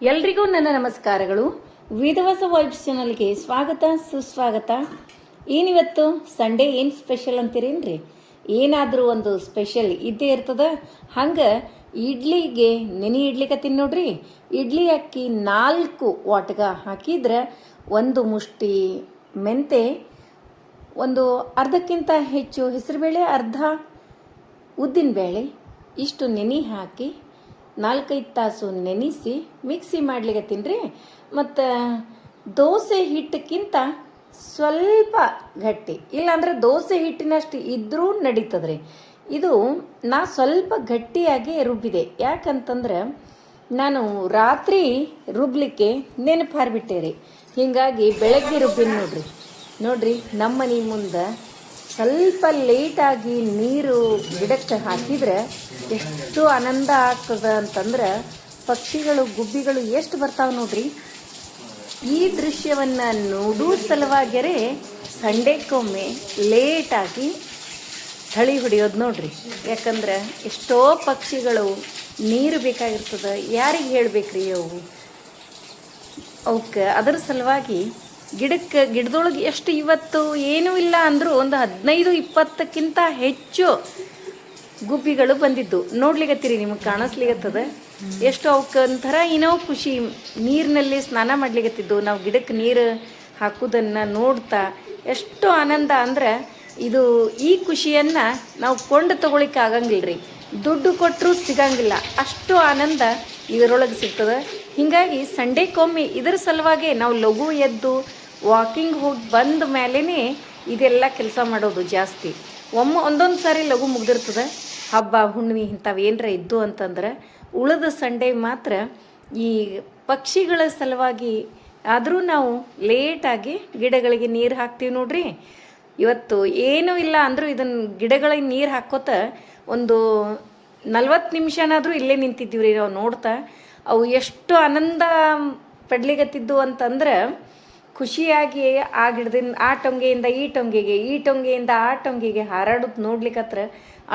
ಎಲ್ರಿಗೂ ನನ್ನ ನಮಸ್ಕಾರಗಳು. ವಿಧವಾಸ ವೈಬ್ಸ್ ಚಾನಲ್ಗೆ ಸ್ವಾಗತ, ಸುಸ್ವಾಗತ. ಏನಿವತ್ತು? ಸಂಡೇ ಏನು ಸ್ಪೆಷಲ್ ಅಂತೀರೇನ್ರಿ ಏನಾದರೂ ಒಂದು ಸ್ಪೆಷಲ್ ಇದ್ದೇ ಇರ್ತದ. ಹಂಗೆ ಇಡ್ಲಿಗೆ, ನೆನೆ ಇಡ್ಲಿಕತ್ತೀನಿ ನೋಡ್ರಿ. ಇಡ್ಲಿ ಅಕ್ಕಿ ನಾಲ್ಕು ವಾಟ್ಗ ಹಾಕಿದ್ರೆ ಒಂದು ಮುಷ್ಟಿ ಮೆಂತೆ, ಒಂದು ಅರ್ಧಕ್ಕಿಂತ ಹೆಚ್ಚು ಹೆಸರುಬೇಳೆ, ಅರ್ಧ ಉದ್ದಿನಬೇಳೆ, ಇಷ್ಟು ನೆನೆ ಹಾಕಿ ನಾಲ್ಕೈದು ತಾಸು ನೆನೆಸಿ ಮಿಕ್ಸಿ ಮಾಡ್ಲಿಕ್ಕೆ ತಿನ್ರಿ. ಮತ್ತು ದೋಸೆ ಹಿಟ್ಟಕ್ಕಿಂತ ಸ್ವಲ್ಪ ಗಟ್ಟಿ, ಇಲ್ಲಾಂದ್ರೆ ದೋಸೆ ಹಿಟ್ಟಿನಷ್ಟು ಇದ್ದರೂ ನಡೀತದ್ರಿ. ಇದು ನಾ ಸ್ವಲ್ಪ ಗಟ್ಟಿಯಾಗಿ ರುಬ್ಬಿದೆ. ಯಾಕಂತಂದ್ರೆ ನಾನು ರಾತ್ರಿ ರುಬ್ಲಿಕ್ಕೆ ನೆನಪು ಹಾರ್ಬಿಟ್ಟೆ ರೀ. ಹೀಗಾಗಿ ಬೆಳಗ್ಗೆ ರುಬ್ಬಿನ ನೋಡ್ರಿ. ನೋಡ್ರಿ, ನಮ್ಮ ಮನೆ ಮುಂದೆ ಸ್ವಲ್ಪ ಲೇಟಾಗಿ ನೀರು ಗಿಡಕ್ಕೆ ಹಾಕಿದ್ರೆ ಎಷ್ಟು ಆನಂದ ಆಗ್ತದ ಅಂತಂದ್ರೆ ಪಕ್ಷಿಗಳು, ಗುಬ್ಬಿಗಳು ಎಷ್ಟು ಬರ್ತಾವ ನೋಡ್ರಿ? ಈ ದೃಶ್ಯವನ್ನ ನೋಡೋ ಸಲುವಾಗ್ಯರೆ ಸಂಡೇಕ್ಕೊಮ್ಮೆ ಲೇಟಾಗಿ ಥಳಿ ಹೊಡಿಯೋದು ನೋಡ್ರಿ. ಯಾಕಂದ್ರೆ ಎಷ್ಟೋ ಪಕ್ಷಿಗಳು ನೀರು ಬೇಕಾಗಿರ್ತದೆ. ಯಾರಿಗೆ ಹೇಳ್ಬೇಕ್ರಿ ಅವು? ಅವಕ್ಕೆ ಅದರ ಸಲುವಾಗಿ ಗಿಡಕ್ಕೆ, ಗಿಡದೊಳಗೆ ಎಷ್ಟು ಇವತ್ತು ಏನೂ ಇಲ್ಲ ಅಂದರೂ ಒಂದು ಹದಿನೈದು, ಇಪ್ಪತ್ತಕ್ಕಿಂತ ಹೆಚ್ಚು ಗುಬ್ಬಿಗಳು ಬಂದಿದ್ದು. ನೋಡ್ಲಿಕತ್ತೀರಿ ನಿಮಗೆ ಕಾಣಿಸ್ಲಿಕತ್ತದ? ಎಷ್ಟು ಅವಕ್ಕೆ ಒಂಥರ ಏನೋ ಖುಷಿ ನೀರಿನಲ್ಲಿ ಸ್ನಾನ ಮಾಡ್ಲಿಕತ್ತಿದ್ದು. ನಾವು ಗಿಡಕ್ಕೆ ನೀರು ಹಾಕೋದನ್ನು ನೋಡ್ತಾ ಎಷ್ಟು ಆನಂದ ಅಂದ್ರೆ ಇದು ಈ ಖುಷಿಯನ್ನು ನಾವು ಕೊಂಡು ತಗೊಳಿಕ್ಕೆ ಆಗಂಗಿಲ್ಲ ದುಡ್ಡು ಕೊಟ್ಟರು ಸಿಗಂಗಿಲ್ಲ. ಅಷ್ಟು ಆನಂದ ಇದರೊಳಗೆ ಸಿಗ್ತದೆ. ಹೀಗಾಗಿ ಸಂಡೇಕೊಮ್ಮೆ ಇದರ ಸಲುವಾಗಿ ನಾವು ಲಘು ಎದ್ದು ವಾಕಿಂಗ್ ಹೋಗಿ ಬಂದ ಮೇಲೇ ಇದೆಲ್ಲ ಕೆಲಸ ಮಾಡೋದು ಜಾಸ್ತಿ. ಒಮ್ಮೆ ಒಂದೊಂದು ಸಾರಿ ಲಘು ಮುಗ್ದಿರ್ತದೆ. ಹಬ್ಬ, ಹುಣ್ಣಿಮೆ ಇಂಥವು ಏನರ ಇದ್ದು ಅಂತಂದ್ರೆ ಉಳಿದ ಸಂಡೇ ಮಾತ್ರ ಈ ಪಕ್ಷಿಗಳ ಸಲುವಾಗಿ ಆದರೂ ನಾವು ಲೇಟಾಗಿ ಗಿಡಗಳಿಗೆ ನೀರು ಹಾಕ್ತೀವಿ ನೋಡ್ರಿ. ಇವತ್ತು ಏನೂ ಇಲ್ಲ ಅಂದರೂ ಇದನ್ನು ಗಿಡಗಳಿಗೆ ನೀರು ಹಾಕೋತ ಒಂದು ನಲ್ವತ್ತು ನಿಮಿಷನಾದರೂ ಇಲ್ಲೇ ನಿಂತಿದ್ದೀವಿ ರೀ ನಾವು ನೋಡ್ತಾ. ಅವು ಎಷ್ಟು ಆನಂದ ಪಡ್ಲಿಗತ್ತಿದ್ದು ಅಂತಂದ್ರೆ ಖುಷಿಯಾಗಿ ಆ ಗಿಡದಿಂದ, ಆ ಟೊಂಗೆಯಿಂದ ಈ ಟೊಂಗೆಗೆ, ಈ ಟೊಂಗೆಯಿಂದ ಆ ಟೊಂಗೆಗೆ ಹಾರಾಡೋದು ನೋಡ್ಲಿಕ್ಕತ್ರ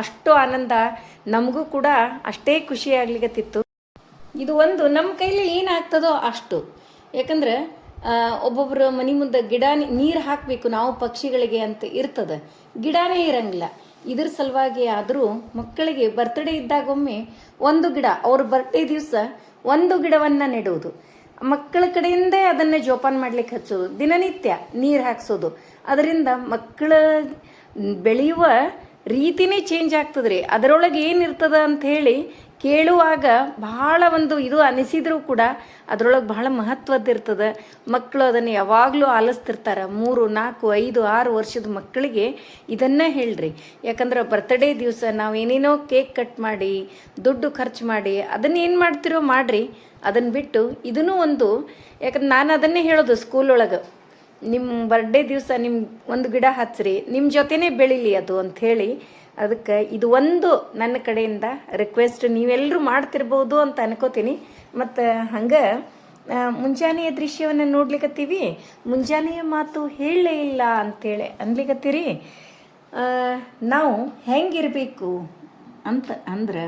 ಅಷ್ಟು ಆನಂದ ನಮಗೂ ಕೂಡ ಅಷ್ಟೇ ಖುಷಿ ಆಗ್ಲಿಕತ್ತಿತ್ತು. ಇದು ಒಂದು ನಮ್ಮ ಕೈಲಿ ಏನಾಗ್ತದೋ ಅಷ್ಟು. ಯಾಕಂದ್ರೆ ಒಬ್ಬೊಬ್ಬರ ಮನೆ ಮುಂದೆ ಗಿಡ ನೀರು ಹಾಕಬೇಕು ನಾವು ಪಕ್ಷಿಗಳಿಗೆ ಅಂತ ಇರ್ತದೆ. ಗಿಡನೇ ಇರಂಗಿಲ್ಲ. ಇದ್ರ ಸಲುವಾಗಿ ಆದರೂ ಮಕ್ಕಳಿಗೆ ಬರ್ತ್ಡೇ ಇದ್ದಾಗೊಮ್ಮೆ ಒಂದು ಗಿಡ, ಅವ್ರ ಬರ್ತ್ಡೇ ದಿವಸ ಒಂದು ಗಿಡವನ್ನು ನೆಡುವುದು. ಮಕ್ಕಳ ಕಡೆಯಿಂದ ಅದನ್ನ ಜೋಪಾನ ಮಾಡ್ಲಿಕ್ಕೆ ಹಚ್ಚೋದು. ದಿನನಿತ್ಯ ನೀರು ಹಾಕ್ಸೋದು. ಅದರಿಂದ ಮಕ್ಕಳ ಬೆಳೆಯುವ ರೀತಿನೇ ಚೇಂಜ್ ಆಗ್ತದ್ರಿ. ಅದರೊಳಗೆ ಏನಿರ್ತದ ಅಂತ ಹೇಳಿ ಕೇಳುವಾಗ ಬಹಳ ಒಂದು ಇದು ಅನಿಸಿದ್ರೂ ಕೂಡ ಅದರೊಳಗೆ ಬಹಳ ಮಹತ್ವದ್ದಿರ್ತದೆ ಮಕ್ಕಳು ಅದನ್ನು ಯಾವಾಗಲೂ ಆಲಿಸ್ತಿರ್ತಾರೆ. ಮೂರು, ನಾಲ್ಕು, ಐದು, ಆರು ವರ್ಷದ ಮಕ್ಕಳಿಗೆ ಇದನ್ನೇ ಹೇಳ್ರಿ. ಯಾಕಂದ್ರೆ ಬರ್ತ್ಡೇ ದಿವಸ ನಾವು ಏನೇನೋ ಕೇಕ್ ಕಟ್ ಮಾಡಿ, ದುಡ್ಡು ಖರ್ಚು ಮಾಡಿ ಅದನ್ನ ಏನು ಮಾಡ್ತಿರೋ ಮಾಡ್ರಿ. ಅದನ್ನು ಬಿಟ್ಟು ಇದೂ ಒಂದು, ಯಾಕಂದ್ರೆ ನಾನು ಅದನ್ನೇ ಹೇಳೋದು ಸ್ಕೂಲ್ ಒಳಗೆ ನಿಮ್ಮ ಬರ್ಡೇ ದಿವಸ ನಿಮ್ಮ ಒಂದು ಗಿಡ ಹಚ್ಚಿರಿ ನಿಮ್ಮ ಜೊತೆನೇ ಬೆಳೀಲಿ ಅದು ಅಂಥೇಳಿ ಅದಕ್ಕೆ ಇದು ಒಂದು ನನ್ನ ಕಡೆಯಿಂದ ರಿಕ್ವೆಸ್ಟ್ ನೀವೆಲ್ಲರೂ ಮಾಡ್ತಿರ್ಬೋದು ಅಂತ ಅನ್ಕೋತೀನಿ. ಮತ್ತು ಹಂಗೆ ಮುಂಜಾನೆಯ ದೃಶ್ಯವನ್ನು ನೋಡ್ಲಿಕತ್ತೀವಿ. ಮುಂಜಾನೆಯ ಮಾತು ಹೇಳಲೇ ಇಲ್ಲ ಅಂಥೇಳಿ ಅನ್ಲಿಕ್ಕತ್ತೀರಿ ನಾವು ಹೆಂಗಿರಬೇಕು ಅಂತ ಅಂದ್ರೆ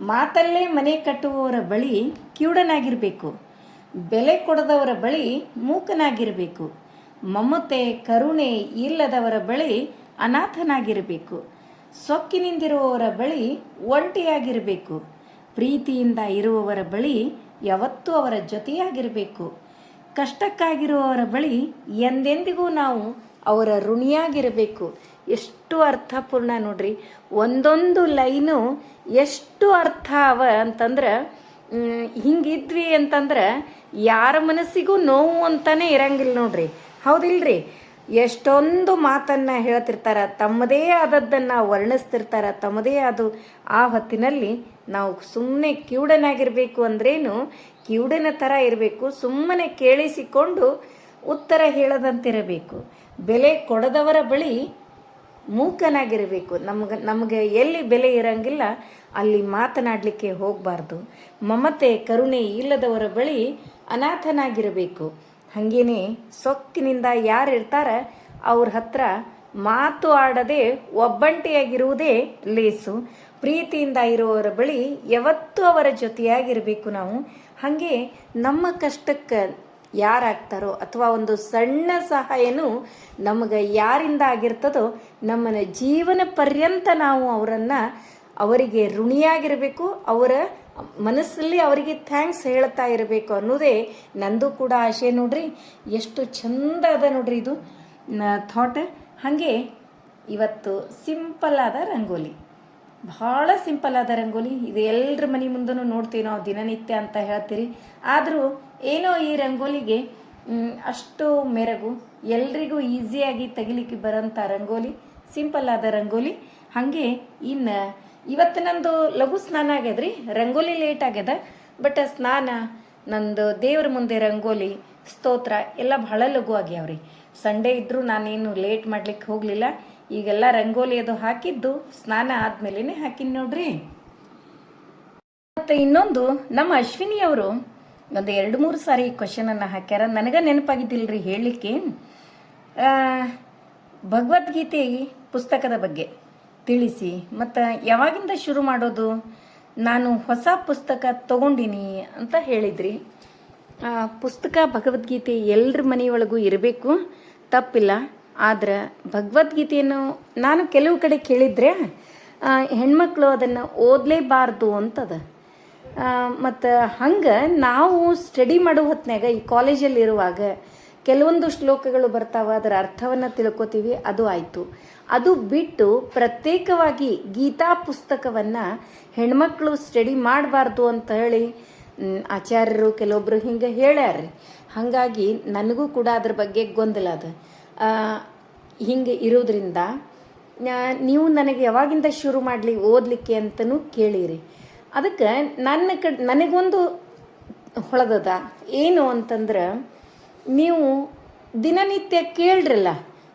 ಮಾತಲ್ಲೇ ಮನೆ ಕಟ್ಟುವವರ ಬಳಿ ಕಿವುಡನಾಗಿರಬೇಕು. ಬೆಲೆ ಕೊಡದವರ ಬಳಿ ಮೂಕನಾಗಿರಬೇಕು. ಮಮತೆ, ಕರುಣೆ ಇಲ್ಲದವರ ಬಳಿ ಅನಾಥನಾಗಿರಬೇಕು. ಸೊಕ್ಕಿನಿಂದಿರುವವರ ಬಳಿ ಒಂಟಿಯಾಗಿರಬೇಕು. ಪ್ರೀತಿಯಿಂದ ಇರುವವರ ಬಳಿ ಯಾವತ್ತೂ ಅವರ ಜೊತೆಯಾಗಿರಬೇಕು. ಕಷ್ಟಕ್ಕಾಗಿರುವವರ ಬಳಿ ಎಂದೆಂದಿಗೂ ನಾವು ಅವರ ಋಣಿಯಾಗಿರಬೇಕು. ಎಷ್ಟು ಅರ್ಥಪೂರ್ಣ ನೋಡ್ರಿ. ಒಂದೊಂದು ಲೈನು ಎಷ್ಟು ಅರ್ಥ ಅವ ಅಂತಂದ್ರೆ ಹಿಂಗಿದ್ವಿ ಅಂತಂದ್ರೆ ಯಾರ ಮನಸ್ಸಿಗೂ ನೋವು ಅಂತಾನೆ ಇರಂಗಿಲ್ಲ ನೋಡ್ರಿ. ಹೌದಿಲ್ರಿ. ಎಷ್ಟೊಂದು ಮಾತನ್ನ ಹೇಳ್ತಿರ್ತಾರ, ತಮ್ಮದೇ ಆದದ್ದನ್ನು ವರ್ಣಿಸ್ತಿರ್ತಾರ, ತಮ್ಮದೇ ಅದು ಆ ಹೊತ್ತಿನಲ್ಲಿ ನಾವು ಸುಮ್ಮನೆ ಕಿವುಡನಾಗಿರ್ಬೇಕು ಅಂದ್ರೇನು ಕಿವುಡನ ಥರ ಇರಬೇಕು, ಸುಮ್ಮನೆ ಕೇಳಿಸಿಕೊಂಡು ಉತ್ತರ ಹೇಳದಂತಿರಬೇಕು. ಬೆಲೆ ಕೊಡದವರ ಬಳಿ ಮೂಕನಾಗಿರಬೇಕು. ನಮ್ಗೆ, ನಮಗೆ ಎಲ್ಲಿ ಬೆಲೆ ಇರಂಗಿಲ್ಲ, ಅಲ್ಲಿ ಮಾತನಾಡಲಿಕ್ಕೆ ಹೋಗಬಾರ್ದು. ಮಮತೆ, ಕರುಣೆ ಇಲ್ಲದವರ ಬಳಿ ಅನಾಥನಾಗಿರಬೇಕು. ಹಾಗೇನೆ ಸೊಕ್ಕಿನಿಂದ ಯಾರು ಇರ್ತಾರ ಅವ್ರ ಹತ್ರ ಮಾತು ಆಡದೆ ಒಬ್ಬಂಟಿಯಾಗಿರುವುದೇ ಲೇಸು. ಪ್ರೀತಿಯಿಂದ ಇರುವವರ ಬಳಿ ಯಾವತ್ತೂ ಅವರ ಜೊತೆಯಾಗಿರಬೇಕು ನಾವು. ಹಾಗೆ ನಮ್ಮ ಕಷ್ಟಕ್ಕೆ ಯಾರಾಗ್ತಾರೋ ಅಥವಾ ಒಂದು ಸಣ್ಣ ಸಹಾಯನೂ ನಮಗೆ ಯಾರಿಂದ ಆಗಿರ್ತದೋ ನಮ್ಮನ ಜೀವನ ಪರ್ಯಂತ ನಾವು ಅವರನ್ನು ಅವರಿಗೆ ಋಣಿಯಾಗಿರಬೇಕು, ಅವರ ಮನಸ್ಸಲ್ಲಿ ಅವರಿಗೆ ಥ್ಯಾಂಕ್ಸ್ ಹೇಳ್ತಾ ಇರಬೇಕು ಅನ್ನೋದೇ ನಂದು ಕೂಡ ಆಶೆ ನೋಡ್ರಿ. ಎಷ್ಟು ಚಂದ ಅದ ನೋಡ್ರಿ ಇದು. ಥಾಟ್ ಹಾಗೆ ಇವತ್ತು ಸಿಂಪಲ್ ಆದ ರಂಗೋಲಿ. ಭಾಳ ಸಿಂಪಲ್ ಆದ ರಂಗೋಲಿ. ಇದು ಎಲ್ಲರ ಮನೆ ಮುಂದೂ ನೋಡ್ತೀವಿ ನಾವು ದಿನನಿತ್ಯ ಅಂತ ಹೇಳ್ತೀರಿ. ಆದರೂ ಏನೋ ಈ ರಂಗೋಲಿಗೆ ಅಷ್ಟು ಮೆರಗು, ಎಲ್ರಿಗೂ ಈಸಿಯಾಗಿ ತೆಗಿಲಿಕ್ಕೆ ಬರೋಂಥ ರಂಗೋಲಿ, ಸಿಂಪಲ್ ಆದ ರಂಗೋಲಿ. ಹಾಗೆ ಇನ್ನು ಇವತ್ತು ನಂದು ಲಘು ಸ್ನಾನ ಆಗ್ಯದ್ರಿ, ರಂಗೋಲಿ ಲೇಟ್ ಆಗ್ಯದ ಬಟ್ ಸ್ನಾನ, ನಂದು ದೇವ್ರ ಮುಂದೆ ರಂಗೋಲಿ, ಸ್ತೋತ್ರ, ಎಲ್ಲ ಬಹಳ ಲಘು ಆಗ್ಯಾವ್ರಿ. ಸಂಡೇ ಇದ್ದರೂ ನಾನೇನು ಲೇಟ್ ಮಾಡ್ಲಿಕ್ಕೆ ಹೋಗಲಿಲ್ಲ, ಈಗೆಲ್ಲ ರಂಗೋಲಿ ಅದು ಹಾಕಿದ್ದು, ಸ್ನಾನ ಆದ್ಮೇಲೆ ಹಾಕಿನಿ ನೋಡ್ರಿ. ಮತ್ತು ಇನ್ನೊಂದು, ನಮ್ಮ ಅಶ್ವಿನಿ ಅವರು ಒಂದು ಎರಡು ಮೂರು ಸಾರಿ ಕ್ವಶನನ್ನು ಹಾಕ್ಯಾರ. ನನಗೆ ನೆನಪಾಗಿದ್ದಿಲ್ರಿ ಹೇಳಲಿಕ್ಕೆ. ಭಗವದ್ಗೀತೆ ಪುಸ್ತಕದ ಬಗ್ಗೆ ತಿಳಿಸಿ. ಮತ್ತು ಯಾವಾಗಿಂದ ಶುರು ಮಾಡೋದು? ನಾನು ಹೊಸ ಪುಸ್ತಕ ತಗೊಂಡಿನಿ ಅಂತ ಹೇಳಿದ್ರಿ. ಪುಸ್ತಕ ಭಗವದ್ಗೀತೆ ಎಲ್ಲರ ಮನೆಯೊಳಗೂ ಇರಬೇಕು. ತಪ್ಪಿಲ್ಲ. ಆದ್ರೆ ಭಗವದ್ಗೀತೆಯನ್ನು ನಾನು ಕೆಲವು ಕಡೆ ಕೇಳಿದ್ರೆ ಹೆಣ್ಮಕ್ಳು ಅದನ್ನು ಓದಲೇಬಾರ್ದು ಅಂತದ. ಮತ್ತು ಹಂಗೆ ನಾವು ಸ್ಟಡಿ ಮಾಡೋ ಹೊತ್ನ್ಯಾಗ ಈ ಕಾಲೇಜಲ್ಲಿ ಇರುವಾಗ ಕೆಲವೊಂದು ಶ್ಲೋಕಗಳು ಬರ್ತಾವ, ಅದರ ಅರ್ಥವನ್ನು ತಿಳ್ಕೊತೀವಿ, ಅದು ಆಯಿತು. ಅದು ಬಿಟ್ಟು ಪ್ರತ್ಯೇಕವಾಗಿ ಗೀತಾ ಪುಸ್ತಕವನ್ನು ಹೆಣ್ಮಕ್ಳು ಸ್ಟಡಿ ಮಾಡಬಾರ್ದು ಅಂತ ಹೇಳಿ ಆಚಾರ್ಯರು ಕೆಲವೊಬ್ರು ಹಿಂಗೆ ಹೇಳ್ಯಾರ್ರಿ. ಹಾಗಾಗಿ ನನಗೂ ಕೂಡ ಅದ್ರ ಬಗ್ಗೆ ಗೊಂದಲ ಅದು. ಹಿಂಗೆ ಇರೋದ್ರಿಂದ ನೀವು ನನಗೆ ಯಾವಾಗಿಂದ ಶುರು ಮಾಡಲಿ, ಓದಲಿಕ್ಕೆ ಅಂತಲೂ ಕೇಳಿರಿ. ಅದಕ್ಕೆ ನನ್ನ ಕಡೆ ನನಗೊಂದು ಹೊಳದದ. ಏನು ಅಂತಂದ್ರೆ, ನೀವು ದಿನನಿತ್ಯ ಕೇಳ್ರಲ್ಲ,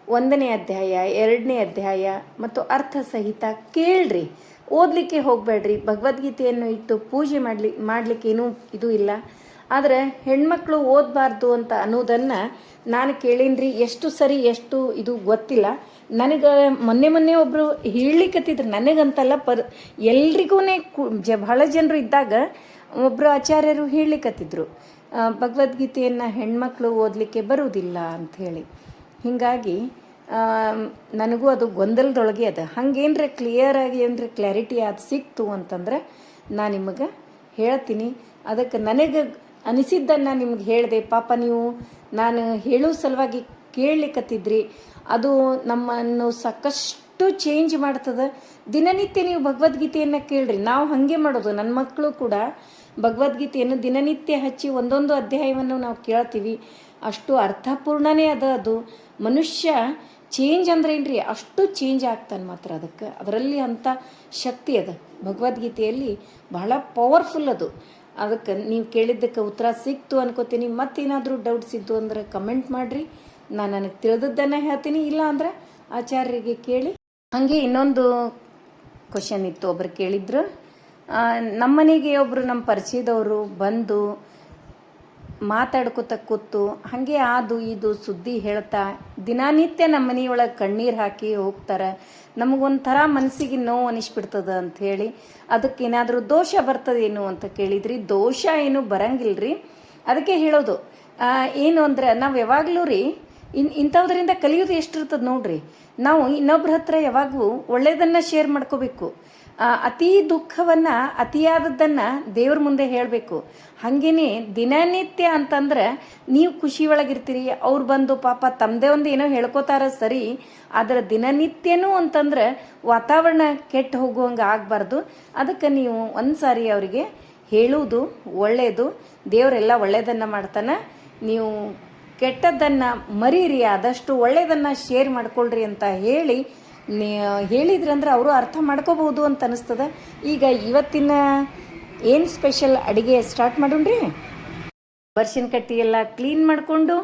ಒಂದನೇ ಅಧ್ಯಾಯ, ಎರಡನೇ ಅಧ್ಯಾಯ ಮತ್ತು ಅರ್ಥ ಸಹಿತ ಕೇಳ್ರಿ. ಓದಲಿಕ್ಕೆ ಹೋಗಬೇಡ್ರಿ. ಭಗವದ್ಗೀತೆಯನ್ನು ಇಟ್ಟು ಪೂಜೆ ಮಾಡಲಿ ಮಾಡಲಿಕ್ಕೇನೂ ಇದು ಇಲ್ಲ. ಆದರೆ ಹೆಣ್ಮಕ್ಳು ಓದಬಾರ್ದು ಅಂತ ಅನ್ನೋದನ್ನು ನಾನು ಕೇಳೀನ್ರಿ. ಎಷ್ಟು ಸರಿ ಎಷ್ಟು ಇದು ಗೊತ್ತಿಲ್ಲ. ನನಗೆ ಮೊನ್ನೆ ಮೊನ್ನೆ ಒಬ್ಬರು ಹೇಳಲಿಕ್ಕತ್ತಿದ್ರು ನನಗಂತಲ್ಲ ಪರ್ ಎಲ್ರಿಗೂ ಜ ಬಹಳ ಜನರು ಇದ್ದಾಗ ಒಬ್ಬರು ಆಚಾರ್ಯರು ಹೇಳಲಿಕ್ಕತ್ತಿದ್ರು ಭಗವದ್ಗೀತೆಯನ್ನು ಹೆಣ್ಮಕ್ಳು ಓದಲಿಕ್ಕೆ ಬರುವುದಿಲ್ಲ ಅಂಥೇಳಿ. ಹೀಗಾಗಿ ನನಗೂ ಅದು ಗೊಂದಲದೊಳಗೆ ಅದ. ಹಂಗೇನ್ರೆ ಕ್ಲಿಯರಾಗಿ ಏನ್ರೆ ಕ್ಲಾರಿಟಿ ಅದು ಸಿಕ್ತು ಅಂತಂದ್ರೆ ನಾನು ನಿಮಗೆ ಹೇಳ್ತೀನಿ. ಅದಕ್ಕೆ ನನಗೆ ಅನಿಸಿದ್ದನ್ನು ನಿಮ್ಗೆ ಹೇಳಿದೆ. ಪಾಪ ನೀವು ನಾನು ಹೇಳೋ ಸಲುವಾಗಿ ಕೇಳಲಿಕ್ಕತ್ತಿದ್ರಿ ಅದು ನಮ್ಮನ್ನು ಸಾಕಷ್ಟು ಚೇಂಜ್ ಮಾಡ್ತದೆ. ದಿನನಿತ್ಯ ನೀವು ಭಗವದ್ಗೀತೆಯನ್ನು ಕೇಳ್ರಿ. ನಾವು ಹಾಗೆ ಮಾಡೋದು. ನನ್ನ ಮಕ್ಕಳು ಕೂಡ ಭಗವದ್ಗೀತೆಯನ್ನು ದಿನನಿತ್ಯ ಹಚ್ಚಿ ಒಂದೊಂದು ಅಧ್ಯಾಯವನ್ನು ನಾವು ಕೇಳ್ತೀವಿ. ಅಷ್ಟು ಅರ್ಥಪೂರ್ಣನೇ ಅದ ಅದು. ಮನುಷ್ಯ ಚೇಂಜ್ ಅಂದ್ರೆ ಏನ್ರಿ? ಅಷ್ಟು ಚೇಂಜ್ ಆಗ್ತಾನೆ ಮಾತ್ರ ಅದಕ್ಕೆ. ಅದರಲ್ಲಿ ಅಂಥ ಶಕ್ತಿ ಅದ. ಭಗವದ್ಗೀತೆಯಲ್ಲಿ ಬಹಳ ಪವರ್ಫುಲ್ ಅದು. ಅದಕ್ಕೆ ನೀವು ಕೇಳಿದ್ದಕ್ಕೆ ಉತ್ತರ ಸಿಕ್ತು ಅನ್ಕೋತೀನಿ. ಮತ್ತೇನಾದರೂ ಡೌಟ್ಸ್ ಇದ್ದು ಅಂದ್ರೆ ಕಮೆಂಟ್ ಮಾಡಿರಿ. ನಾನು ನನಗೆ ತಿಳಿದದ್ದನ್ನು ಹೇಳ್ತೀನಿ. ಇಲ್ಲ ಅಂದ್ರೆ ಆಚಾರ್ಯರಿಗೆ ಕೇಳಿ. ಹಾಗೆ ಇನ್ನೊಂದು ಕ್ವಶನ್ ಇತ್ತು ಒಬ್ರು ಕೇಳಿದ್ರು. ನಮ್ಮ ಮನೆಗೆ ಒಬ್ಬರು ನಮ್ಮ ಪರಿಚಯದವರು ಬಂದು ಮಾತಾಡ್ಕೋತ ಕೂತು, ಹಾಗೆ ಅದು ಇದು ಸುದ್ದಿ ಹೇಳ್ತಾ, ದಿನನಿತ್ಯ ನಮ್ಮ ಮನೆಯೊಳಗೆ ಕಣ್ಣೀರು ಹಾಕಿ ಹೋಗ್ತಾರೆ. ನಮಗೊಂಥರ ಮನಸ್ಸಿಗೆ ನೋವು ಅನಿಸ್ಬಿಡ್ತದ ಹೇಳಿ ಅದಕ್ಕೇನಾದರೂ ದೋಷ ಬರ್ತದೇನು ಅಂತ ಕೇಳಿದ್ರಿ. ದೋಷ ಏನು ಬರಂಗಿಲ್ಲ ರೀ ಅದಕ್ಕೆ ಹೇಳೋದು ಏನು ಅಂದರೆ ನಾವು ಯಾವಾಗಲೂ ರೀ ಇನ್ ಇಂಥವ್ರಿಂದ ಕಲಿಯೋದು ಎಷ್ಟಿರ್ತದೆ ನೋಡ್ರಿ. ನಾವು ಇನ್ನೊಬ್ರ ಹತ್ರ ಯಾವಾಗೂ ಒಳ್ಳೆಯದನ್ನು ಶೇರ್ ಮಾಡ್ಕೋಬೇಕು. ಅತಿ ದುಃಖವನ್ನ, ಅತಿಯಾದದ್ದನ್ನ ದೇವ್ರ ಮುಂದೆ ಹೇಳಬೇಕು. ಹಾಗೇನೆ ದಿನನಿತ್ಯ ಅಂತಂದ್ರೆ ನೀವು ಖುಷಿ ಒಳಗಿರ್ತೀರಿ, ಅವ್ರು ಬಂದು ಪಾಪ ತಮ್ಮದೇ ಒಂದು ಏನೋ ಹೇಳ್ಕೋತಾರ ಸರಿ, ಆದ್ರೆ ದಿನನಿತ್ಯನೂ ಅಂತಂದ್ರೆ ವಾತಾವರಣ ಕೆಟ್ಟು ಹೋಗುವಂಗೆ ಆಗಬಾರ್ದು. ಅದಕ್ಕೆ ನೀವು ಒಂದು ಸಾರಿ ಅವರಿಗೆ ಹೇಳುವುದು ಒಳ್ಳೆಯದು ದೇವರೆಲ್ಲ ಒಳ್ಳೆಯದನ್ನು ಮಾಡ್ತಾನೆ. ನೀವು ಕೆಟ್ಟದ್ದನ್ನು ಮರೀರಿ, ಆದಷ್ಟು ಒಳ್ಳೆಯದನ್ನು ಶೇರ್ ಮಾಡ್ಕೊಳ್ರಿ ಅಂತ ಹೇಳಿ ಹೇಳಿದ್ರೆ ಹೇಳಿದ್ರಂದ್ರೆ ಅವರು ಅರ್ಥ ಮಾಡ್ಕೋಬಹುದು ಅಂತ ಅನಿಸ್ತದ. ಈಗ ಇವತ್ತಿನ ಏನು ಸ್ಪೆಷಲ್ ಅಡುಗೆ ಸ್ಟಾರ್ಟ್ ಮಾಡೋಣ್ರಿ? ಬರ್ಷನ್ ಕಟ್ಟಿ ಎಲ್ಲ ಕ್ಲೀನ್ ಮಾಡಿಕೊಂಡು,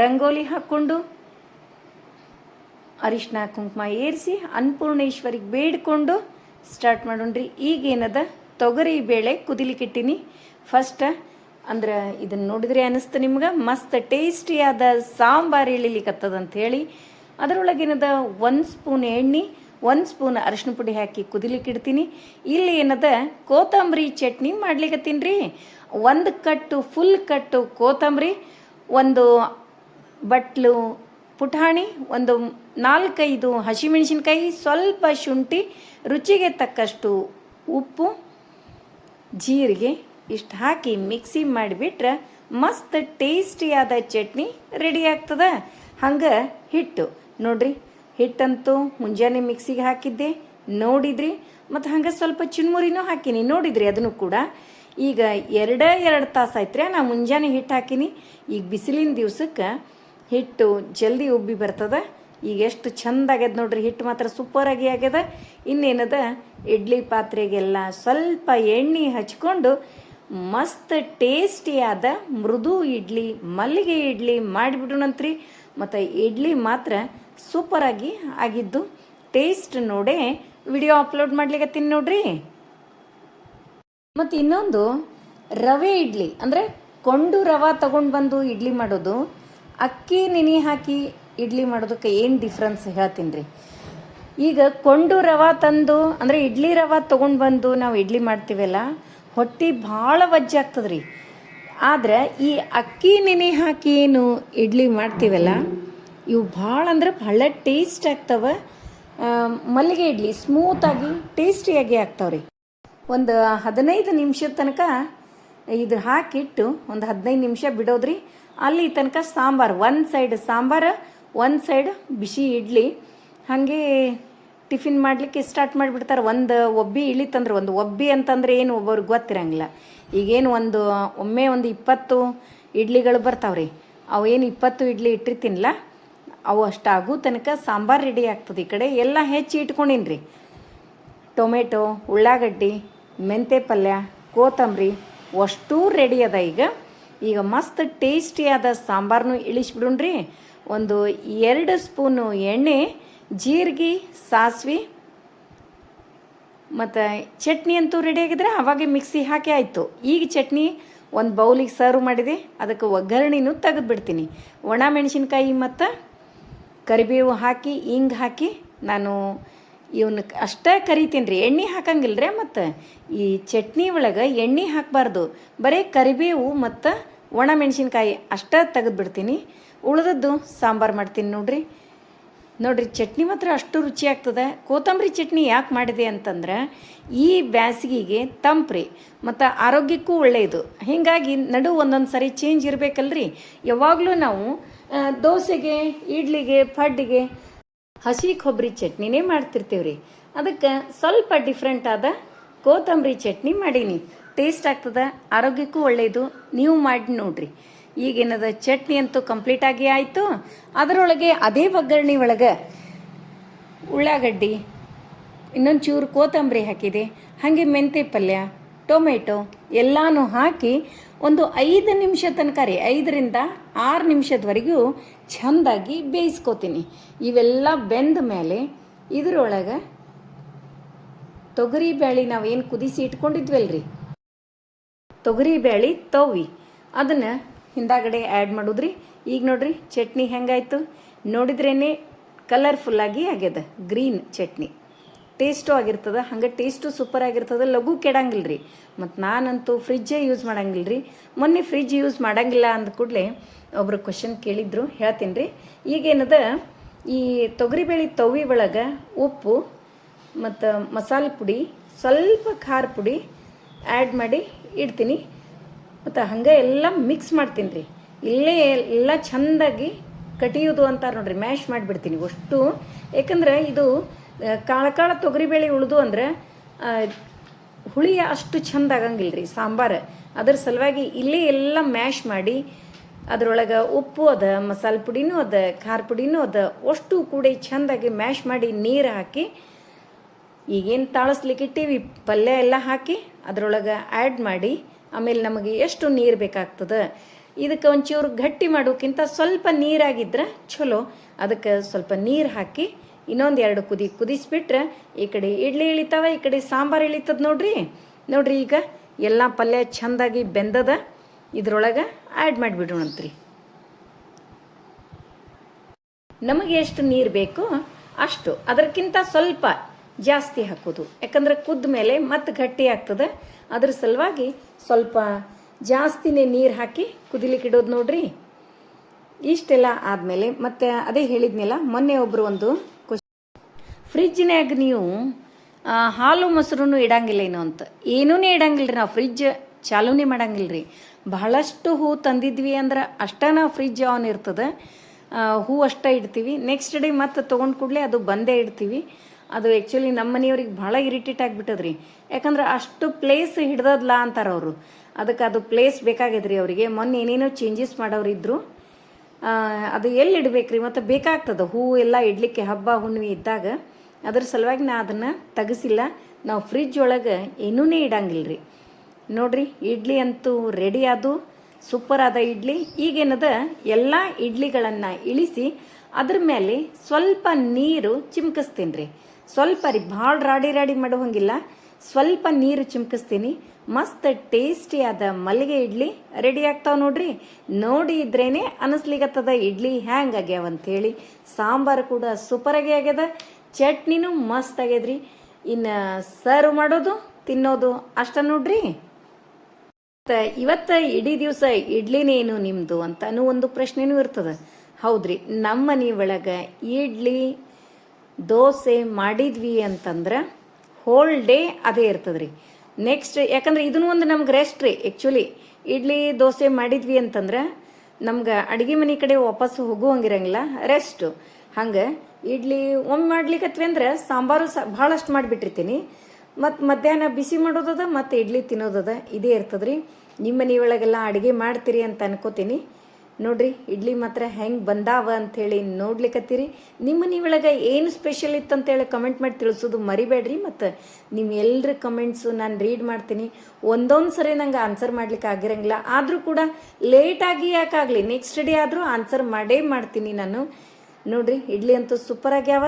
ರಂಗೋಲಿ ಹಾಕ್ಕೊಂಡು, ಅರಿಶಿನ ಕುಂಕುಮ ಏರಿಸಿ, ಅನ್ನಪೂರ್ಣೇಶ್ವರಿಗೆ ಬೇಡ್ಕೊಂಡು ಸ್ಟಾರ್ಟ್ ಮಾಡೋಣ್ರಿ. ಈಗೇನದ? ತೊಗರಿ ಬೇಳೆ ಕುದಿಲಿಕ್ಕಿಟ್ಟಿನಿ ಫಸ್ಟ್ ಅಂದ್ರೆ ಇದನ್ನು ನೋಡಿದ್ರೆ ಅನಿಸ್ತು ನಿಮ್ಗೆ? ಮಸ್ತ್ ಟೇಸ್ಟಿಯಾದ ಸಾಂಬಾರು ಅಂತ ಹೇಳಿ. ಅದರೊಳಗೇನದ ಒಂದು ಸ್ಪೂನ್ ಎಣ್ಣೆ, ಒಂದು ಸ್ಪೂನ್ ಅರಿಶಿನ ಪುಡಿ ಹಾಕಿ ಕುದಿಲಿಕ್ಕೆ ಇಡ್ತೀನಿ. ಇಲ್ಲಿ ಏನದ? ಕೋತಂಬರಿ ಚಟ್ನಿ ಮಾಡ್ಲಿಕ್ಕತ್ತೀನಿ ರೀ. ಒಂದು ಕಟ್ಟು ಫುಲ್ ಕಟ್ಟು ಕೋತಂಬರಿ ಒಂದು ಬಟ್ಲು ಪುಟಾಣಿ, ಒಂದು ನಾಲ್ಕೈದು ಹಸಿಮೆಣಸಿನ್ಕಾಯಿ, ಸ್ವಲ್ಪ ಶುಂಠಿ, ರುಚಿಗೆ ತಕ್ಕಷ್ಟು ಉಪ್ಪು, ಜೀರಿಗೆ ಇಷ್ಟು ಹಾಕಿ ಮಿಕ್ಸಿ ಮಾಡಿಬಿಟ್ರೆ ಮಸ್ತ್ ಟೇಸ್ಟಿಯಾದ ಚಟ್ನಿ ರೆಡಿ ಆಗ್ತದ. ಹಂಗೆ ಹಿಟ್ಟು. ನೋಡ್ರಿ, ಹಿಟ್ಟಂತೂ ಮುಂಜಾನೆ ಮಿಕ್ಸಿಗೆ ಹಾಕಿದ್ದೆ. ನೋಡಿದ್ರಿ, ಮತ್ತು ಹಂಗೆ ಸ್ವಲ್ಪ ಚುನ್ಮುರಿನೂ ಹಾಕಿನಿ. ನೋಡಿದ್ರಿ ಅದನ್ನು ಕೂಡ. ಈಗ ಎರಡೇ, ಎರಡು ತಾಸು ಆಯ್ತ್ರಿ ನಾ ಮುಂಜಾನೆ ಹಿಟ್ಟು ಹಾಕಿನಿ. ಈಗ ಬಿಸಿಲಿನ ದಿವ್ಸಕ್ಕೆ ಹಿಟ್ಟು ಜಲ್ದಿ ಉಬ್ಬಿ ಬರ್ತದ. ಈಗ ಎಷ್ಟು ಚಂದ ಆಗ್ಯದ ನೋಡ್ರಿ, ಹಿಟ್ಟು ಮಾತ್ರ ಸೂಪರಾಗಿ ಆಗ್ಯದ. ಇನ್ನೇನದ, ಇಡ್ಲಿ ಪಾತ್ರೆಗೆಲ್ಲ ಸ್ವಲ್ಪ ಎಣ್ಣೆ ಹಚ್ಕೊಂಡು ಮಸ್ತ್ ಟೇಸ್ಟಿಯಾದ ಮೃದು ಇಡ್ಲಿ, ಮಲ್ಲಿಗೆ ಇಡ್ಲಿ ಮಾಡಿಬಿಡೋಣಂತ್ರಿ ಮತ್ತು ಇಡ್ಲಿ ಮಾತ್ರ ಸೂಪರಾಗಿ ಆಗಿದ್ದು, ಟೇಸ್ಟ್ ನೋಡಿ ವಿಡಿಯೋ ಅಪ್ಲೋಡ್ ಮಾಡ್ಲಿಕ್ಕೆ ತಿನ್ ನೋಡ್ರಿ. ಮತ್ತು ಇನ್ನೊಂದು, ರವೆ ಇಡ್ಲಿ. ಅಂದರೆ ಕೊಂಡು ರವೆ ತಗೊಂಡು ಬಂದು ಇಡ್ಲಿ ಮಾಡೋದು, ಅಕ್ಕಿ ನೆನೆ ಹಾಕಿ ಇಡ್ಲಿ ಮಾಡೋದಕ್ಕೆ ಏನು ಡಿಫ್ರೆನ್ಸ್ ಹೇಳ್ತೀನಿ ರೀ ಈಗ ಕೊಂಡು ರವೆ ತಂದು, ಅಂದರೆ ಇಡ್ಲಿ ರವೆ ತೊಗೊಂಡು ಬಂದು ನಾವು ಇಡ್ಲಿ ಮಾಡ್ತೀವಲ್ಲ ಹೊಟ್ಟೆ ಭಾಳ ವಜ್ಜೆ ಆಗ್ತದೆ ರೀ ಆದ್ರೆ ಈ ಅಕ್ಕಿ ನೆನೆ ಹಾಕಿ ಏನು ಇಡ್ಲಿ ಮಾಡ್ತೀವಲ್ಲ, ಇವು ಭಾಳ ಅಂದ್ರೆ ಭಾಳ ಟೇಸ್ಟ್ ಆಗ್ತವೆ. ಮಲ್ಲಿಗೆ ಇಡ್ಲಿ ಸ್ಮೂತಾಗಿ ಟೇಸ್ಟಿಯಾಗಿ ಆಗ್ತಾವ್ರಿ. ಒಂದು ಹದಿನೈದು ನಿಮಿಷದ ತನಕ ಇದು ಹಾಕಿಟ್ಟು ಒಂದು ಹದಿನೈದು ನಿಮಿಷ ಬಿಡೋದ್ರಿ. ಅಲ್ಲಿ ತನಕ ಸಾಂಬಾರು, ಒಂದು ಸೈಡ್ ಸಾಂಬಾರು, ಒಂದು ಸೈಡ್ ಬಿಸಿ ಇಡ್ಲಿ. ಹಾಗೆ ಟಿಫಿನ್ ಮಾಡಲಿಕ್ಕೆ ಸ್ಟಾರ್ಟ್ ಮಾಡಿಬಿಡ್ತಾರೆ. ಒಂದು ಒಬ್ಬಿ ಇಳಿತಂದ್ರೆ, ಒಂದು ಒಬ್ಬಿ ಅಂತಂದ್ರೆ ಏನು ಒಬ್ಬರಿಗೆ ಗೊತ್ತಿರಂಗಿಲ್ಲ. ಈಗೇನು ಒಂದು, ಒಮ್ಮೆ ಒಂದು ಇಪ್ಪತ್ತು ಇಡ್ಲಿಗಳು ಬರ್ತಾವ್ರಿ. ಅವು ಏನು ಇಪ್ಪತ್ತು ಇಡ್ಲಿ ಇಟ್ಟಿರ್ತೀನಿಲ್ಲ ಅವು ಅಷ್ಟಾಗೂ ತನಕ ಸಾಂಬಾರು ರೆಡಿ ಆಗ್ತದೆ. ಈ ಕಡೆ ಎಲ್ಲ ಹೆಚ್ಚಿ ಇಟ್ಕೊಂಡಿನ್ರಿ. ಟೊಮೆಟೊ, ಉಳ್ಳಾಗಡ್ಡಿ, ಮೆಂತೆ ಪಲ್ಯ ಕೋತಂಬರಿ ಅಷ್ಟೂ ರೆಡಿ ಅದ ಈಗ. ಈಗ ಮಸ್ತ್ ಟೇಸ್ಟಿಯಾದ ಸಾಂಬಾರನ್ನು ಇಳಿಸ್ಬಿಡುಣ್ರಿ. ಒಂದು ಎರಡು ಸ್ಪೂನು ಎಣ್ಣೆ ಜೀರಿಗೆ, ಸಾಸಿವೆ, ಮತ್ತು ಚಟ್ನಿ ಅಂತೂ ಆಗಿದ್ರೆ ಅವಾಗೆ ಮಿಕ್ಸಿ ಹಾಕಿ ಆಯಿತು. ಈಗ ಚಟ್ನಿ ಒಂದು ಬೌಲಿಗೆ ಸರ್ವ್ ಮಾಡಿದೆ. ಅದಕ್ಕೆ ಒಗ್ಗರಣೆನೂ ತೆಗೆದುಬಿಡ್ತೀನಿ. ಒಣ ಮೆಣಸಿನ್ಕಾಯಿ ಮತ್ತು ಕರಿಬೇವು ಹಾಕಿ, ಹಿಂಗೆ ಹಾಕಿ ನಾನು ಇವನ್ನ ಅಷ್ಟೇ ಕರಿತೀನಿ ರೀ. ಎಣ್ಣೆ ಹಾಕಂಗಿಲ್ಲ ರೀ ಮತ್ತು? ಈ ಚಟ್ನಿ ಒಳಗೆ ಎಣ್ಣೆ ಹಾಕಬಾರ್ದು. ಬರೀ ಕರಿಬೇವು ಮತ್ತು ಒಣ ಮೆಣಸಿನ್ಕಾಯಿ ಅಷ್ಟೇ ತೆಗೆದುಬಿಡ್ತೀನಿ. ಉಳಿದದ್ದು ಸಾಂಬಾರು ಮಾಡ್ತೀನಿ ನೋಡ್ರಿ. ನೋಡ್ರಿ, ಚಟ್ನಿ ಮಾತ್ರ ಅಷ್ಟು ರುಚಿ ಆಗ್ತದೆ. ಕೊತ್ತಂಬರಿ ಚಟ್ನಿ ಯಾಕೆ ಮಾಡಿದೆ ಅಂತಂದ್ರೆ, ಈ ಬ್ಯಾಸಿಗೆಗೆ ತಂಪ್ರಿ ಮತ್ತು ಆರೋಗ್ಯಕ್ಕೂ ಒಳ್ಳೆಯದು ಹೀಗಾಗಿ ನಡು ಒಂದೊಂದು ಸರಿ ಚೇಂಜ್ ಇರಬೇಕಲ್ರಿ. ಯಾವಾಗಲೂ ನಾವು ದೋಸೆಗೆ, ಇಡ್ಲಿಗೆ, ಪಡ್ಡಿಗೆ, ಹಸಿ ಕೊಬ್ಬರಿ ಚಟ್ನಿನೇ ಮಾಡ್ತಿರ್ತೀವಿ ರೀ ಅದಕ್ಕೆ ಸ್ವಲ್ಪ ಡಿಫ್ರೆಂಟ್ ಆದ ಕೋತಂಬರಿ ಚಟ್ನಿ ಮಾಡೀನಿ. ಟೇಸ್ಟ್ ಆಗ್ತದ, ಆರೋಗ್ಯಕ್ಕೂ ಒಳ್ಳೆಯದು ನೀವು ಮಾಡಿ ನೋಡ್ರಿ. ಈಗೇನದ ಚಟ್ನಿ ಅಂತೂ ಕಂಪ್ಲೀಟ್ ಆಗಿ ಆಯಿತು. ಅದರೊಳಗೆ ಅದೇ ಒಗ್ಗರಣೆ ಒಳಗೆ ಉಳ್ಳಾಗಡ್ಡಿ, ಇನ್ನೊಂದು ಚೂರು ಕೋತಂಬರಿ ಹಾಕಿದೆ. ಹಾಗೆ ಮೆಂತೆ ಪಲ್ಯ, ಟೊಮೆಟೊ ಎಲ್ಲನೂ ಹಾಕಿ ಒಂದು ಐದು ನಿಮಿಷ ತನಕ ರೀ, ಐದರಿಂದ ಆರು ನಿಮಿಷದವರೆಗೂ ಚೆಂದಾಗಿ ಬೇಯಿಸ್ಕೋತೀನಿ. ಇವೆಲ್ಲ ಬೆಂದ ಮೇಲೆ ಇದರೊಳಗೆ ತೊಗರಿ ಬೇಳೆ ನಾವೇನು ಕುದಿಸಿ ಇಟ್ಕೊಂಡಿದ್ವಲ್ರಿ? ತೊಗರಿ ಬೇಳೆ ತವ್ವಿ. ಅದನ್ನು ಹಿಂದಾಗಡೆ ಆ್ಯಡ್ ಮಾಡೋದ್ರಿ. ಈಗ ನೋಡ್ರಿ, ಚಟ್ನಿ ಹೆಂಗಾಯ್ತು? ನೋಡಿದ್ರೇ ಕಲರ್ಫುಲ್ಲಾಗಿ ಆಗ್ಯದ ಗ್ರೀನ್ ಚಟ್ನಿ. ಟೇಸ್ಟು ಆಗಿರ್ತದೆ, ಹಂಗೆ ಟೇಸ್ಟು ಸೂಪರ್ ಆಗಿರ್ತದೆ, ಲಘು ಕೆಡಂಗಿಲ್ಲ ರೀ ಮತ್ತು ನಾನಂತೂ ಫ್ರಿಜ್ಜೇ ಯೂಸ್ ಮಾಡಂಗಿಲ್ಲ ರೀ ಮೊನ್ನೆ ಫ್ರಿಜ್ ಯೂಸ್ ಮಾಡಂಗಿಲ್ಲ ಅಂದ ಕೂಡಲೇ ಒಬ್ರು ಕ್ವಶನ್ ಕೇಳಿದ್ರು ಹೇಳ್ತೀನಿ ರೀ ಈಗೇನದ, ಈ ತೊಗರಿಬೇಳೆ ತವಿ ಒಳಗೆ ಉಪ್ಪು, ಮತ್ತು ಮಸಾಲೆ ಪುಡಿ, ಸ್ವಲ್ಪ ಖಾರ ಪುಡಿ ಆ್ಯಡ್ ಮಾಡಿ ಇಡ್ತೀನಿ. ಮತ್ತು ಹಂಗೆ ಎಲ್ಲ ಮಿಕ್ಸ್ ಮಾಡ್ತೀನಿ ರೀ. ಇಲ್ಲೇ ಎಲ್ಲ ಚಂದಾಗಿ ಕಟಿಯೋದು ಅಂತಾರೆ ನೋಡ್ರಿ ಮ್ಯಾಶ್ ಮಾಡಿಬಿಡ್ತೀನಿ ಅಷ್ಟು. ಯಾಕಂದ್ರೆ ಇದು ಕಾಳ ಕಾಳ ತೊಗರಿಬೇಳೆ ಉಳಿದು ಅಂದ್ರೆ ಹುಳಿ ಅಷ್ಟು ಚಂದ ಆಗಂಗಿಲ್ಲ ರೀ ಸಾಂಬಾರು. ಅದ್ರ ಸಲುವಾಗಿ ಇಲ್ಲೇ ಎಲ್ಲ ಮ್ಯಾಶ್ ಮಾಡಿ, ಅದರೊಳಗೆ ಉಪ್ಪು ಅದ, ಮಸಾಲೆ ಪುಡಿನೂ ಅದ, ಖಾರ ಪುಡಿನೂ ಅದ, ಅಷ್ಟು ಕೂಡ ಚಂದಾಗಿ ಮ್ಯಾಶ್ ಮಾಡಿ ನೀರು ಹಾಕಿ, ಈಗೇನು ತಾಳಿಸ್ಲಿಕ್ಕೆ ಇಟ್ಟೀವಿ, ಪಲ್ಯ ಎಲ್ಲ ಹಾಕಿ, ಅದರೊಳಗೆ ಆ್ಯಡ್ ಮಾಡಿ ಆಮೇಲೆ ನಮಗೆ ಎಷ್ಟು ನೀರು ಬೇಕಾಗ್ತದೆ? ಇದಕ್ಕೆ ಒಂಚೂರು ಗಟ್ಟಿ ಮಾಡೋಕ್ಕಿಂತ ಸ್ವಲ್ಪ ನೀರಾಗಿದ್ರೆ ಚಲೋ ಅದಕ್ಕೆ ಸ್ವಲ್ಪ ನೀರು ಹಾಕಿ ಇನ್ನೊಂದು ಎರಡು ಕುದಿ, ಕುದಿಸ್ಬಿಟ್ರೆ ಈ ಕಡೆ ಇಡ್ಲಿ ಇಳಿತಾವ, ಈ ಕಡೆ ಸಾಂಬಾರು ಇಳಿತದ ನೋಡ್ರಿ? ನೋಡ್ರಿ ಈಗ ಎಲ್ಲ ಪಲ್ಯ ಚಂದಾಗಿ ಬೆಂದದ. ಇದ್ರೊಳಗೆ ಆ್ಯಡ್ ಮಾಡಿಬಿಡೋಣಂತ್ರಿ. ನಮಗೆ ಎಷ್ಟು ನೀರು ಬೇಕೋ ಅಷ್ಟು. ಅದಕ್ಕಿಂತ ಸ್ವಲ್ಪ ಜಾಸ್ತಿ ಹಾಕೋದು. ಯಾಕಂದ್ರೆ ಕುದ್ದ ಮೇಲೆ ಮತ್ತೆ ಗಟ್ಟಿ ಆಗ್ತದೆ. ಅದ್ರ ಸಲುವಾಗಿ ಸ್ವಲ್ಪ ಜಾಸ್ತಿನೇ ನೀರು ಹಾಕಿ ಕುದಿಲಿಕ್ಕೆ ಇಡೋದು ನೋಡ್ರಿ. ಇಷ್ಟೆಲ್ಲ ಆದಮೇಲೆ ಮತ್ತೆ ಅದೇ ಹೇಳಿದ್ನಲ್ಲ, ಮೊನ್ನೆ ಒಬ್ಬರು ಒಂದು ಫ್ರಿಜ್ನ್ಯಾಗ ನೀವು ಹಾಲು ಮೊಸರು ಇಡಂಗಿಲ್ಲ ಏನು ಅಂತ? ಏನೂ ಇಡಂಗಿಲ್ಲ ನಾವು ಫ್ರಿಜ್ ಚಾಲೂನೇ ಮಾಡಂಗಿಲ್ಲ ರೀ ಬಹಳಷ್ಟು ಹೂ ತಂದಿದ್ವಿ ಅಂದ್ರೆ ಅಷ್ಟ ನಾವು ಫ್ರಿಜ್ ಆನ್ ಇರ್ತದೆ. ಹೂ ಅಷ್ಟೇ ಇಡ್ತೀವಿ. ನೆಕ್ಸ್ಟ್ ಡೇ ಮತ್ತೆ ತೊಗೊಂಡು ಕೂಡಲೇ ಅದು ಬಂದೇ ಇಡ್ತೀವಿ. ಅದು ಆ್ಯಕ್ಚುಲಿ ನಮ್ಮ ಮನೆಯವ್ರಿಗೆ ಭಾಳ ಇರಿಟೇಟ್ ಆಗಿಬಿಟ್ಟದ್ರಿ. ಯಾಕಂದ್ರೆ ಅಷ್ಟು ಪ್ಲೇಸ್ ಹಿಡ್ದದ್ಲ ಅಂತಾರೆ ಅವರು. ಅದಕ್ಕೆ ಅದು ಪ್ಲೇಸ್ ಬೇಕಾಗಿದ್ರಿ ಅವರಿಗೆ. ಮೊನ್ನೆ ಏನೇನೋ ಚೇಂಜಸ್ ಮಾಡೋರಿದ್ರು ಅದು ಎಲ್ಲಿ ಇಡ್ಬೇಕ್ರಿ? ಮತ್ತು ಬೇಕಾಗ್ತದೆ? ಹೂ ಎಲ್ಲ ಇಡ್ಲಿಕ್ಕೆ ಹಬ್ಬ, ಹುಣ್ಣಿಮೆ ಇದ್ದಾಗ ಅದ್ರ ಸಲುವಾಗಿ ನಾ ಅದನ್ನು ತಗಸಿಲ್ಲ. ನಾವು ಫ್ರಿಜ್ ಒಳಗೆ ಏನೂ ಇಡಂಗಿಲ್ಲ ರೀ ನೋಡ್ರಿ, ಇಡ್ಲಿ ಅಂತೂ ರೆಡಿ ಅದು ಸೂಪರ್ ಆದ ಇಡ್ಲಿ. ಈಗೇನದ ಎಲ್ಲ ಇಡ್ಲಿಗಳನ್ನು ಇಳಿಸಿ ಅದ್ರ ಮೇಲೆ ಸ್ವಲ್ಪ ನೀರು ಚಿಮ್ಕಿಸ್ತೀನಿ ರೀ ಸ್ವಲ್ಪ ರೀ, ಭಾಳ ರಾಡಿ ರಾಡಿ ಮಾಡುವಂಗಿಲ್ಲ. ಸ್ವಲ್ಪ ನೀರು ಚಿಮ್ಕಿಸ್ತೀನಿ. ಮಸ್ತ್ ಟೇಸ್ಟಿಯಾದ ಮಲ್ಲಿಗೆ ಇಡ್ಲಿ ರೆಡಿ ಆಗ್ತಾವ ನೋಡ್ರಿ. ನೋಡಿ ಇದ್ರೇನೆ ಅನಿಸ್ಲಿಗತ್ತದ ಇಡ್ಲಿ ಹ್ಯಾಂಗ್ ಆಗ್ಯಾವ ಅಂತೇಳಿ. ಸಾಂಬಾರು ಕೂಡ ಸೂಪರಾಗಿ ಆಗ್ಯದ. ಚಟ್ನಿನೂ ಮಸ್ತ್ ಆಗ್ಯದ್ರಿ. ಇನ್ನು ಸರ್ವ್ ಮಾಡೋದು, ತಿನ್ನೋದು ಅಷ್ಟ ನೋಡ್ರಿ. ಇವತ್ತ ಇಡೀ ದಿವಸ ಇಡ್ಲಿನೇನು ನಿಮ್ದು ಅಂತನೂ ಒಂದು ಪ್ರಶ್ನೆನೂ ಇರ್ತದ. ಹೌದ್ರಿ, ನಮ್ಮ ಮನೆ ಒಳಗೆ ಇಡ್ಲಿ ದೋಸೆ ಮಾಡಿದ್ವಿ ಅಂತಂದ್ರೆ ಹೋಲ್ ಡೇ ಅದೇ ಇರ್ತದೆ ರೀ ನೆಕ್ಸ್ಟ್ ಯಾಕಂದ್ರೆ ಇದನ್ನು ಒಂದು ನಮ್ಗೆ ರೆಸ್ಟ್ ರೀ ಆ್ಯಕ್ಚುಲಿ ಇಡ್ಲಿ, ದೋಸೆ ಮಾಡಿದ್ವಿ ಅಂತಂದ್ರೆ ನಮ್ಗೆ ಅಡುಗೆ ಮನೆ ಕಡೆ ವಾಪಸ್ ಹೋಗುವಂಗಿರಂಗಿಲ್ಲ ರೆಸ್ಟು ಹಂಗೆ ಇಡ್ಲಿ ಒಮ್ಮೆ ಮಾಡ್ಲಿಕ್ಕತ್ವಿ ಅಂದ್ರೆ ಸಾಂಬಾರು ಸ, ಭಾಳಷ್ಟು ಮಾಡಿಬಿಟ್ಟಿರ್ತೀನಿ. ಮತ್ತು ಮಧ್ಯಾಹ್ನ ಬಿಸಿ ಮಾಡೋದದ ಮತ್ತು ಇಡ್ಲಿ ತಿನ್ನೋದದ ಇದೇ ಇರ್ತದ್ರಿ. ನಿಮ್ಮ ಮನೆಯೊಳಗೆಲ್ಲ ಅಡುಗೆ ಮಾಡ್ತೀರಿ ಅಂತ ಅನ್ಕೋತೀನಿ. ನೋಡ್ರಿ, ಇಡ್ಲಿ ಮಾತ್ರ ಹೆಂಗೆ ಬಂದಾವ ಅಂಥೇಳಿ ನೋಡ್ಲಿಕ್ಕತ್ತೀರಿ ನಿಮ್ಮ ನೀವೊಳಗೆ ಏನು ಸ್ಪೆಷಲ್ ಇತ್ತು ಅಂತೇಳಿ ಕಮೆಂಟ್ ಮಾಡಿ ತಿಳಿಸೋದು ಮರಿಬೇಡ್ರಿ ಮತ್ತು ನಿಮ್ಮ ಎಲ್ಲರ ಕಮೆಂಟ್ಸು ನಾನು ರೀಡ್ ಮಾಡ್ತೀನಿ. ಒಂದೊಂದು ಸರಿ ನಂಗೆ ಆನ್ಸರ್ ಮಾಡ್ಲಿಕ್ಕೆ ಆಗಿರಂಗಿಲ್ಲ. ಆದರೂ ಕೂಡ ಲೇಟಾಗಿ ಯಾಕಾಗಲಿ ನೆಕ್ಸ್ಟ್ ಡೇ ಆದರೂ ಆನ್ಸರ್ ಮಾಡೇ ಮಾಡ್ತೀನಿ ನಾನು. ನೋಡ್ರಿ, ಇಡ್ಲಿ ಅಂತೂ ಸೂಪರ್ ಆಗ್ಯಾವ.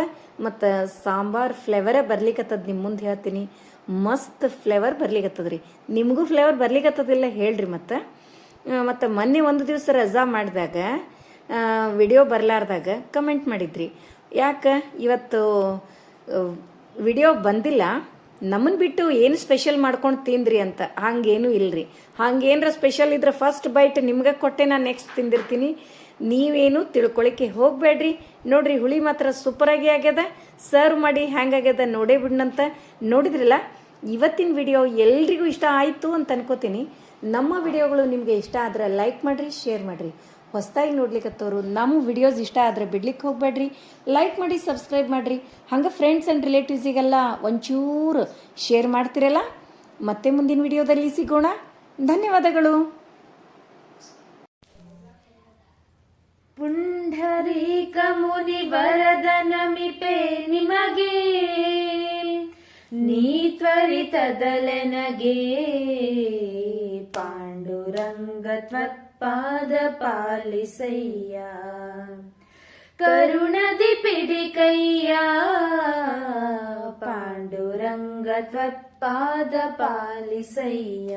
ಮತ್ತು ಸಾಂಬಾರ್ ಫ್ಲೇವರೇ ಬರ್ಲಿಕ್ಕತ್ತದ ನಿಮ್ಮ ಮುಂದೆ ಹೇಳ್ತೀನಿ. ಮಸ್ತ್ ಫ್ಲೇವರ್ ಬರ್ಲಿಕ್ಕತ್ತದ ರೀ ನಿಮಗೂ ಫ್ಲೇವರ್ ಬರ್ಲಿಕ್ಕತ್ತದಿಲ್ಲ ಹೇಳ್ರಿ ಮತ್ತು. ಮತ್ತು ಮೊನ್ನೆ ಒಂದು ದಿವಸ ರಜಾ ಮಾಡಿದಾಗ ವಿಡಿಯೋ ಬರಲಾರ್ದಾಗ ಕಮೆಂಟ್ ಮಾಡಿದ್ರಿ. ಯಾಕೆ? ಇವತ್ತು ವಿಡಿಯೋ ಬಂದಿಲ್ಲ. ನಮ್ಮನ್ನು ಬಿಟ್ಟು ಏನು ಸ್ಪೆಷಲ್ ಮಾಡ್ಕೊಂಡು ತಿಂದ್ರಿ ಅಂತ. ಹಂಗೇನೂ ಇಲ್ರಿ. ಹಂಗೇನರ ಸ್ಪೆಷಲ್ ಇದ್ರೆ ಫಸ್ಟ್ ಬೈಟ್ ನಿಮ್ಗೆ ಕೊಟ್ಟೆ ನಾನು ನೆಕ್ಸ್ಟ್ ತಿಂದಿರ್ತೀನಿ. ನೀವೇನು ತಿಳ್ಕೊಳಿಕ್ಕೆ ಹೋಗಬೇಡ್ರಿ. ನೋಡ್ರಿ, ಹುಳಿ ಮಾತ್ರ ಸೂಪರಾಗಿ ಆಗ್ಯದ. ಸರ್ವ್ ಮಾಡಿ ಹ್ಯಾಂಗಾಗ್ಯದ ನೋಡೇ ಬಿಡ್ನಂತ. ನೋಡಿದ್ರಲ್ಲ, ಇವತ್ತಿನ ವಿಡಿಯೋ ಎಲ್ರಿಗೂ ಇಷ್ಟ ಆಯಿತು ಅಂತ ಅನ್ಕೋತೀನಿ. ನಮ್ಮ ವಿಡಿಯೋಗಳು ನಿಮಗೆ ಇಷ್ಟ ಆದ್ರೆ ಲೈಕ್ ಮಾಡಿರಿ ಶೇರ್ ಮಾಡಿರಿ. ಹೊಸದಾಗಿ ನೋಡ್ಲಿಕ್ಕತ್ತವ್ರು ನಮ್ಮ ವಿಡಿಯೋಸ್ ಇಷ್ಟ ಆದರೆ ಬಿಡ್ಲಿಕ್ಕೆ ಹೋಗಬೇಡ್ರಿ. ಲೈಕ್ ಮಾಡಿ ಸಬ್ಸ್ಕ್ರೈಬ್ ಮಾಡಿರಿ. ಹಂಗೆ ಫ್ರೆಂಡ್ಸ್ ಆ್ಯಂಡ್ ರಿಲೇಟಿವ್ಸಿಗೆಲ್ಲ ಒಂಚೂರು ಶೇರ್ ಮಾಡ್ತಿರಲ್ಲ? ಮತ್ತೆ ಮುಂದಿನ ವಿಡಿಯೋದಲ್ಲಿ ಸಿಗೋಣ. ಧನ್ಯವಾದಗಳು. ಪುಂಡರೀಕ ಮುನಿ ವರದನಮಿಪೆ ನಿಮಗೆ. ನೀ ತ್ವರಿತದಲೆನಗೆ ಪಾಂಡುರಂಗ ತ್ವತ್ಪಾದ ಪಾಲಿಸಯ್ಯ ಕರುಣದಿ ಪಿಡಿಕಯ್ಯ ಪಾಂಡುರಂಗ ತ್ವತ್ಪಾದ ಪಾಲಿಸಯ್ಯ